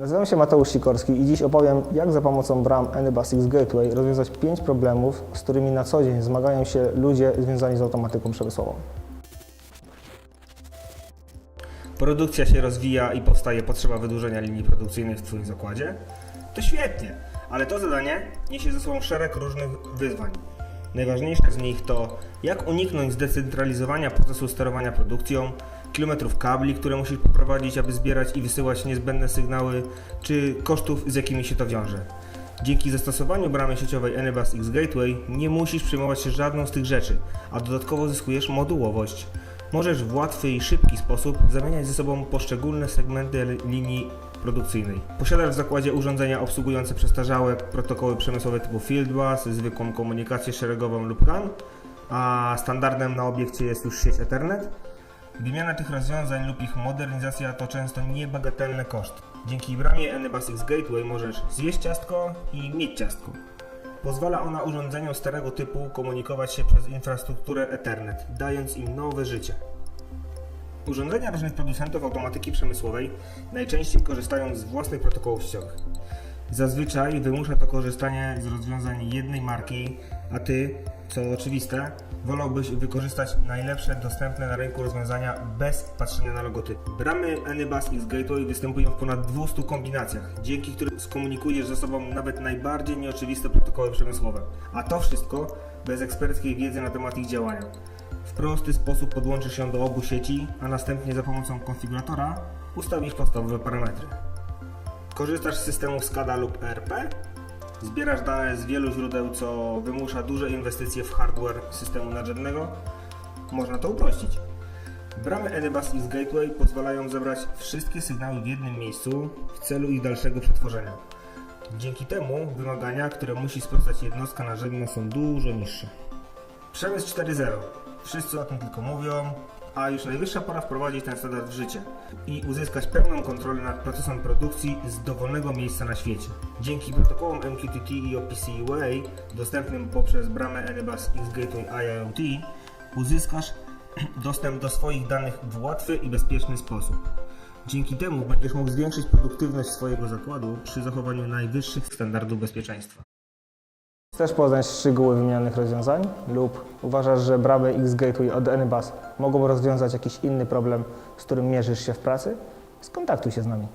Nazywam się Mateusz Sikorski i dziś opowiem, jak za pomocą bram Anybus X Gateway rozwiązać 5 problemów, z którymi na co dzień zmagają się ludzie związani z automatyką przemysłową. produkcja się rozwija i powstaje potrzeba wydłużenia linii produkcyjnej w Twoim zakładzie, to świetnie, ale to zadanie niesie ze sobą szereg różnych wyzwań. Najważniejsze z nich to, jak uniknąć zdecentralizowania procesu sterowania produkcją, kilometrów kabli, które musisz poprowadzić, aby zbierać i wysyłać niezbędne sygnały, czy kosztów, z jakimi się to wiąże. Dzięki zastosowaniu bramy sieciowej Anybus X Gateway nie musisz przejmować się żadną z tych rzeczy, a dodatkowo zyskujesz modułowość. Możesz w łatwy i szybki sposób zamieniać ze sobą poszczególne segmenty li- linii produkcyjnej. Posiadasz w zakładzie urządzenia obsługujące przestarzałe protokoły przemysłowe typu Fieldbus, zwykłą komunikację szeregową lub CAN, a standardem na obiekcie jest już sieć Ethernet. Wymiana tych rozwiązań lub ich modernizacja to często niebagatelne koszty. Dzięki bramie Anybus X Gateway możesz zjeść ciastko i mieć ciastko. Pozwala ona urządzeniom starego typu komunikować się przez infrastrukturę Ethernet, dając im nowe życie. Urządzenia różnych producentów automatyki przemysłowej najczęściej korzystają z własnych protokołów sieciowych. Zazwyczaj wymusza to korzystanie z rozwiązań jednej marki, a ty, co oczywiste, wolałbyś wykorzystać najlepsze dostępne na rynku rozwiązania bez patrzenia na logotyp. Bramy Anybus X Gateway występują w ponad 200 kombinacjach, dzięki którym skomunikujesz ze sobą nawet najbardziej nieoczywiste protokoły przemysłowe. A to wszystko bez eksperckiej wiedzy na temat ich działania. W prosty sposób podłączysz się do obu sieci, a następnie za pomocą konfiguratora ustawisz podstawowe parametry. Korzystasz z systemów SCADA lub ERP? Zbierasz dane z wielu źródeł, co wymusza duże inwestycje w hardware systemu nadrzędnego? Można to uprościć. Bramy Anybus X Gateway pozwalają zebrać wszystkie sygnały w jednym miejscu w celu ich dalszego przetworzenia. Dzięki temu wymagania, które musi sprostać jednostka narzędna są dużo niższe. Przemysł 4.0. Wszyscy o tym tylko mówią, a już najwyższa pora wprowadzić ten standard w życie i uzyskać pełną kontrolę nad procesem produkcji z dowolnego miejsca na świecie. Dzięki protokołom MQTT i OPC UA dostępnym poprzez bramę Anybus X Gateway IoT uzyskasz dostęp do swoich danych w łatwy i bezpieczny sposób. Dzięki temu będziesz mógł zwiększyć produktywność swojego zakładu przy zachowaniu najwyższych standardów bezpieczeństwa. Chcesz poznać szczegóły wymienionych rozwiązań lub uważasz, że bramy X Gateway od Anybus mogą rozwiązać jakiś inny problem, z którym mierzysz się w pracy? Skontaktuj się z nami.